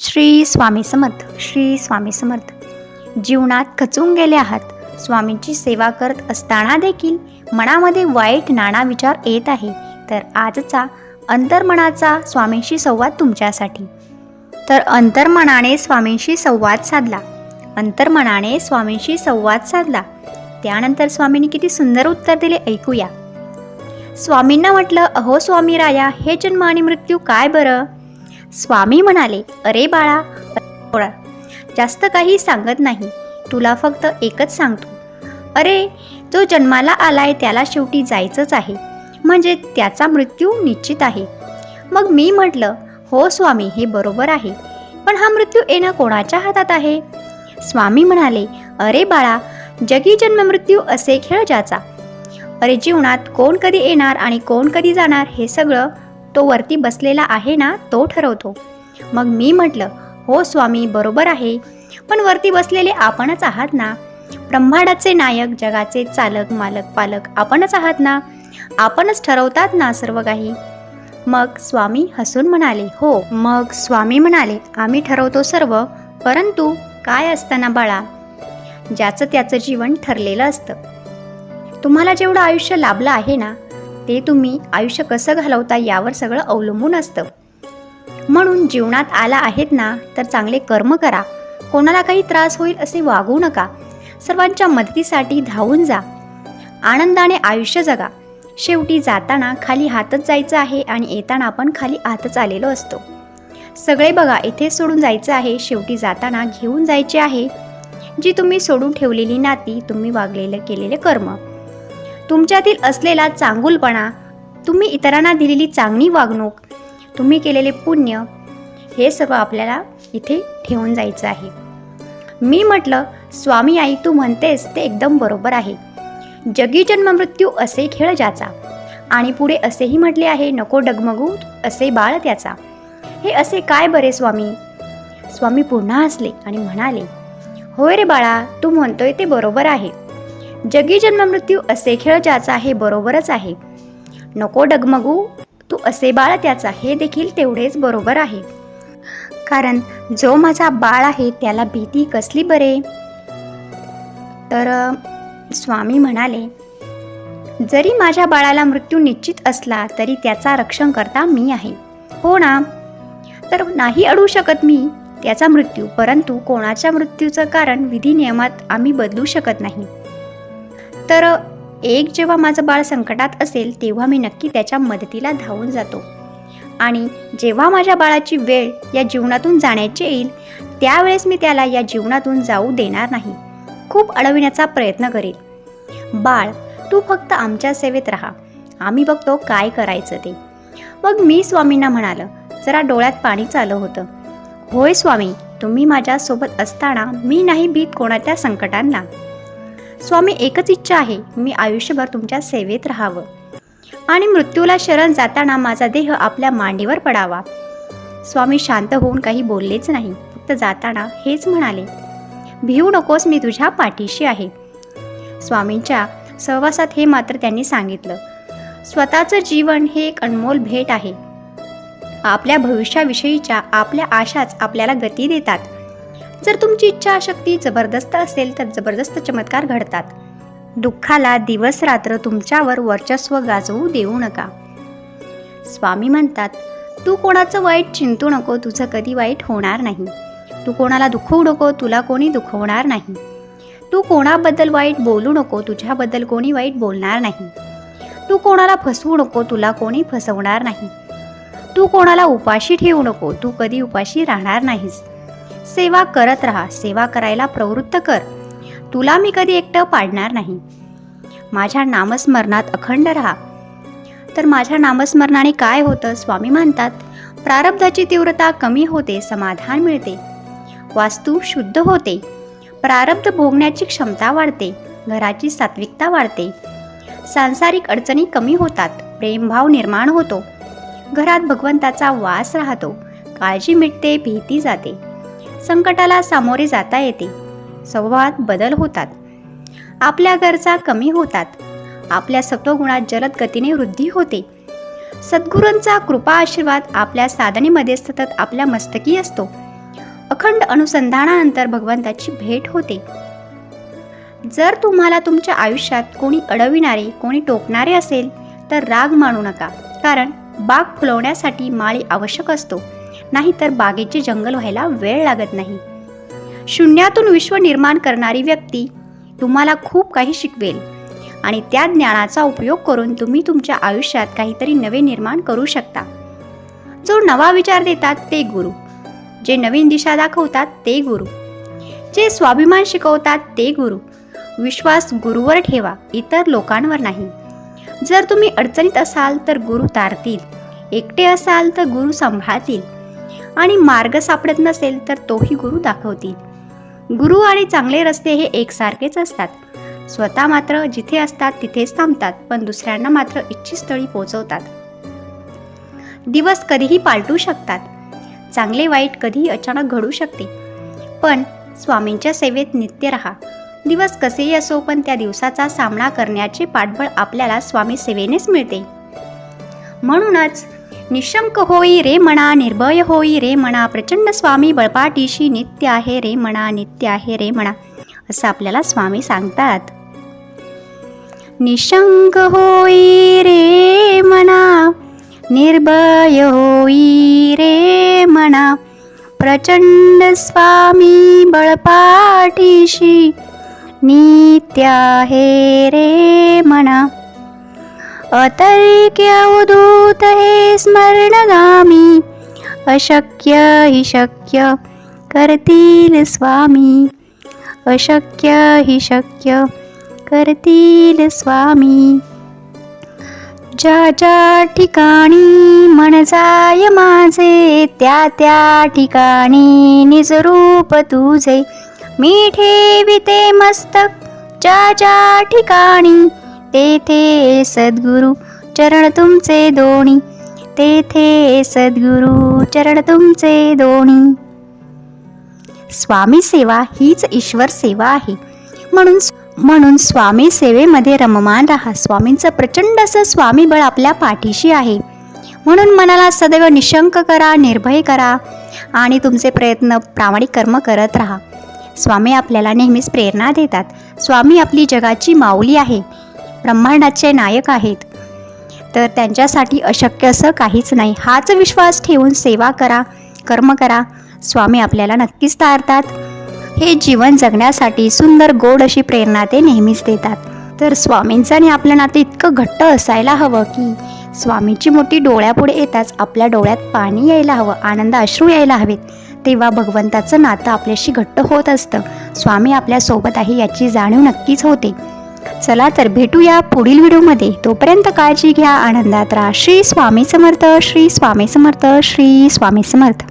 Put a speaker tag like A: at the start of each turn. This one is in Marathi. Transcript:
A: श्री स्वामी समर्थ श्री स्वामी समर्थ. जीवनात खचून गेले आहात. स्वामींची सेवा करत असताना देखील मनामध्ये वाईट नाना विचार येत आहे. तर आजचा अंतर्मनाचा स्वामींशी संवाद तुमच्यासाठी. तर अंतर्मनाने स्वामींशी संवाद साधला. अंतर्मनाने स्वामींशी संवाद साधला. त्यानंतर स्वामींनी किती सुंदर उत्तर दिले ऐकूया. स्वामींना म्हटलं अहो स्वामी राया हे जन्म आणि मृत्यू काय बरं? स्वामी म्हणाले अरे बाळा जास्त काही सांगत नाही. तुला फक्त एकच सांगतो. अरे जो जन्माला आलाय त्याला शेवटी जायचंच आहे. म्हणजे त्याचा मृत्यू निश्चित आहे. मग मी म्हटलं हो स्वामी हे बरोबर आहे. पण हा मृत्यू येणं कोणाच्या हातात आहे? स्वामी म्हणाले अरे बाळा जगी जन्म मृत्यू असे खेळ ज्याचा. अरे जीवनात कोण कधी येणार आणि कोण कधी जाणार हे सगळं तो वरती बसलेला आहे ना तो ठरवतो. मग मी म्हटलं हो स्वामी बरोबर आहे. पण वरती बसलेले आपणच आहात ना. ब्रह्मांडाचे नायक जगाचे चालक मालक पालक आपणच आहात ना. आपणच ठरवतात ना सर्व काही. मग स्वामी हसून म्हणाले हो. मग स्वामी म्हणाले आम्ही ठरवतो सर्व. परंतु काय असताना बाळा? ज्याचं त्याचं जीवन ठरलेलं असतं. तुम्हाला जेवढं आयुष्य लाभलं आहे ना ते तुम्ही आयुष्य कसं घालवता यावर सगळं अवलंबून असतं. म्हणून जीवनात आला आहेत ना तर चांगले कर्म करा. कोणाला काही त्रास होईल असे वागू नका. सर्वांच्या मदतीसाठी धावून जा. आनंदाने आयुष्य जगा. शेवटी जाताना खाली हातच जायचं आहे आणि येताना आपण खाली हातच आलेलो असतो. सगळे बघा इथे सोडून जायचं आहे शेवटी जाताना घेऊन जायचे आहे. जी तुम्ही सोडून ठेवलेली नाती तुम्ही वागलेलं केलेले कर्म. तुमच्यातील असलेला चांगुलपणा तुम्ही इतरांना दिलेली चांगली वागणूक तुम्ही केलेले पुण्य हे सर्व आपल्याला इथे ठेवून जायचं आहे. मी म्हटलं स्वामी आई तू म्हणतेस ते एकदम बरोबर आहे. जगी जन्म मृत्यू असे खेळ ज्याचा. आणि पुढे असेही म्हटले आहे नको डगमगू असे बाळ त्याचा. हे असे काय बरे स्वामी? स्वामी पुन्हा हसले आणि म्हणाले होय रे बाळा तू म्हणतोय ते बरोबर आहे. जगी जन्म मृत्यू असे खेळ ज्याचा हे बरोबरच आहे. नको डगमगू तू असे बाळ त्याचा हे देखील तेवढेच बरोबर आहे. कारण जो माझा बाळ आहे त्याला भीती कसली बरे? तर स्वामी म्हणाले जरी माझ्या बाळाला मृत्यू निश्चित असला तरी त्याचा रक्षण करता मी आहे. हो ना? तर नाही अडू शकत मी त्याचा मृत्यू परंतु कोणाच्या मृत्यूचं कारण विधी नियमात आम्ही बदलू शकत नाही. तर एक जेव्हा माझं बाळ संकटात असेल तेव्हा मी नक्की त्याच्या मदतीला धावून जातो. आणि जेव्हा माझ्या बाळाची वेळ या जीवनातून जाण्याची येईल त्यावेळेस मी त्याला या जीवनातून जाऊ देणार नाही. खूप अडविण्याचा प्रयत्न करेल. बाळ तू फक्त आमच्या सेवेत राहा. आम्ही बघतो काय करायचं ते. मग मी स्वामींना म्हणालं जरा डोळ्यात पाणी चालू होतं. होय स्वामी तुम्ही माझ्यासोबत असताना मी नाही भीत कोणाच्या संकटांना. स्वामी एकच इच्छा आहे. मी आयुष्यभर तुमच्या सेवेत राहावं. आणि मृत्यूला शरण जाताना माझा देह आपल्या मांडीवर पडावा. स्वामी शांत होऊन काही बोललेच नाही. फक्त जाताना हेच म्हणाले भिवू नकोस मी तुझ्या पाठीशी आहे. स्वामींच्या सहवासात हे मात्र त्यांनी सांगितलं. स्वतःचं जीवन हे एक अनमोल भेट आहे. आपल्या भविष्याविषयीच्या आपल्या आशाच आपल्याला गती देतात. जर तुमची इच्छाशक्ती जबरदस्त असेल तर जबरदस्त चमत्कार घडतात. दुःखाला दिवस रात्र तुमच्यावर वर्चस्व गाजवू देऊ नका. स्वामी म्हणतात तू कोणाचं वाईट चिंतू नको तुझं कधी वाईट होणार नाही. तू कोणाला दुखवू नको तुला कोणी दुखवणार नाही. तू कोणाबद्दल वाईट बोलू नको तुझ्याबद्दल कोणी वाईट बोलणार नाही. तू कोणाला फसवू नको तुला कोणी फसवणार नाही. तू कोणाला उपाशी ठेवू नको तू कधी उपाशी राहणार नाहीस. सेवा करत राहा सेवा करायला प्रवृत्त कर. तुला मी कधी एकटं पाडणार नाही. माझ्या नामस्मरणात अखंड राहा. तर माझ्या नामस्मरणाने काय होतं स्वामी म्हणतात प्रारब्धाची तीव्रता कमी होते समाधान मिळते. वास्तू शुद्ध होते. प्रारब्ध भोगण्याची क्षमता वाढते घराची सात्विकता वाढते. सांसारिक अडचणी कमी होतात प्रेमभाव निर्माण होतो. घरात भगवंताचा वास राहतो काळजी मिटते भीती जाते. संकटाला सामोरे जाता येते. स्वभावात बदल होतात. आपल्या गरजा कमी होतात. आपल्या सत्वगुणात जलद गतीने वृद्धी होते. सद्गुरूंचा कृपा आशीर्वाद आपल्या साधनेमध्ये सतत आपल्या मस्तकी असतो. अखंड अनुसंधानानंतर भगवंताची भेट होते. जर तुम्हाला तुमच्या आयुष्यात कोणी अडविणारे कोणी टोकणारे असेल तर राग मानू नका. कारण बाग फुलवण्यासाठी माळी आवश्यक असतो. नाहीतर बागेचे जंगल व्हायला वेळ लागत नाही. शून्यातून विश्व निर्माण करणारी व्यक्ती तुम्हाला खूप काही शिकवेल आणि त्या ज्ञानाचा उपयोग करून तुम्ही तुमच्या आयुष्यात काहीतरी नवे निर्माण करू शकता. जो नवा विचार देतात ते गुरु. जे नवीन दिशा दाखवतात ते गुरु. जे स्वाभिमान शिकवतात ते गुरु. विश्वास गुरुवर ठेवा इतर लोकांवर नाही. जर तुम्ही अडचणीत असाल तर गुरु तारतील. एकटे असाल तर गुरु सांभाळतील. आणि मार्ग सापडत नसेल तर तोही गुरु दाखवतील. गुरु आणि चांगले रस्ते हे एकसारखेच असतात. स्वतः मात्र जिथे असतात तिथेच थांबतात पण दुसऱ्यांना मात्र इच्छित स्थळी पोहोचवतात. दिवस कधीही पालटू शकतात. चांगले वाईट कधीही अचानक घडू शकते. पण स्वामींच्या सेवेत नित्य राहा. दिवस कसेही असो पण त्या दिवसाचा सामना करण्याचे पाठबळ आपल्याला स्वामी सेवेनेच मिळते. म्हणूनच निशंक होई रे म्हणा निर्भय होई रे म्हणा प्रचंड स्वामी बळपाटीशी नित्य आहे रे म्हणा नित्य आहे रे म्हणा असं आपल्याला स्वामी सांगतात. निशंक होई रे म्हणा निर्भय होई रे म्हणा प्रचंड स्वामी बळपाठीशी नित्य आहे रे म्हणा अतर्क्य उदूत हे स्मरणगामी अशक्य हि शक्य करतील स्वामी अशक्य हि शक्य करतील स्वामी. ज्या ज्या ठिकाणी मन जाय माझे त्या त्या ठिकाणी निजरूप तुझे. मी ठेविते मस्तक ज्या ज्या ठिकाणी तेथे सद्गुरु चरण तुमचे दोणी तेथे सद्गुरु चरण तुमचे दोणी स्वामी सेवा हीच ईश्वर सेवा आहे. म्हणून म्हणून स्वामी सेवेमध्ये रममान राहा. स्वामींचं प्रचंड असं स्वामी बळ आपल्या पाठीशी आहे. म्हणून मनाला सदैव निशंक करा निर्भय करा आणि तुमचे प्रयत्न प्रामाणिक कर्म करत राहा. स्वामी आपल्याला नेहमीच प्रेरणा देतात. स्वामी आपली जगाची माऊली आहे. ब्रह्मांडाचे नायक आहेत. तर त्यांच्यासाठी अशक्य असं काहीच नाही. हाच विश्वास ठेवून सेवा करा कर्म करा. स्वामी आपल्याला नक्कीच तारतात. हे जीवन जगण्यासाठी सुंदर गोड अशी प्रेरणा ते नेहमीच देतात. तर स्वामींचं आणि आपलं नातं इतकं घट्ट असायला हवं की स्वामींची मोठी डोळ्यापुढे येताच आपल्या डोळ्यात पाणी यायला हवं आनंद अश्रू यायला हवेत. तेव्हा भगवंताचं नातं आपल्याशी घट्ट होत असतं. स्वामी आपल्यासोबत आहे याची जाणीव नक्कीच होते. चला तर भेटूया पुढील व्हिडिओमध्ये. तोपर्यंत काळजी घ्या आनंदात राहा. श्री स्वामी समर्थ श्री स्वामी समर्थ श्री स्वामी समर्थ.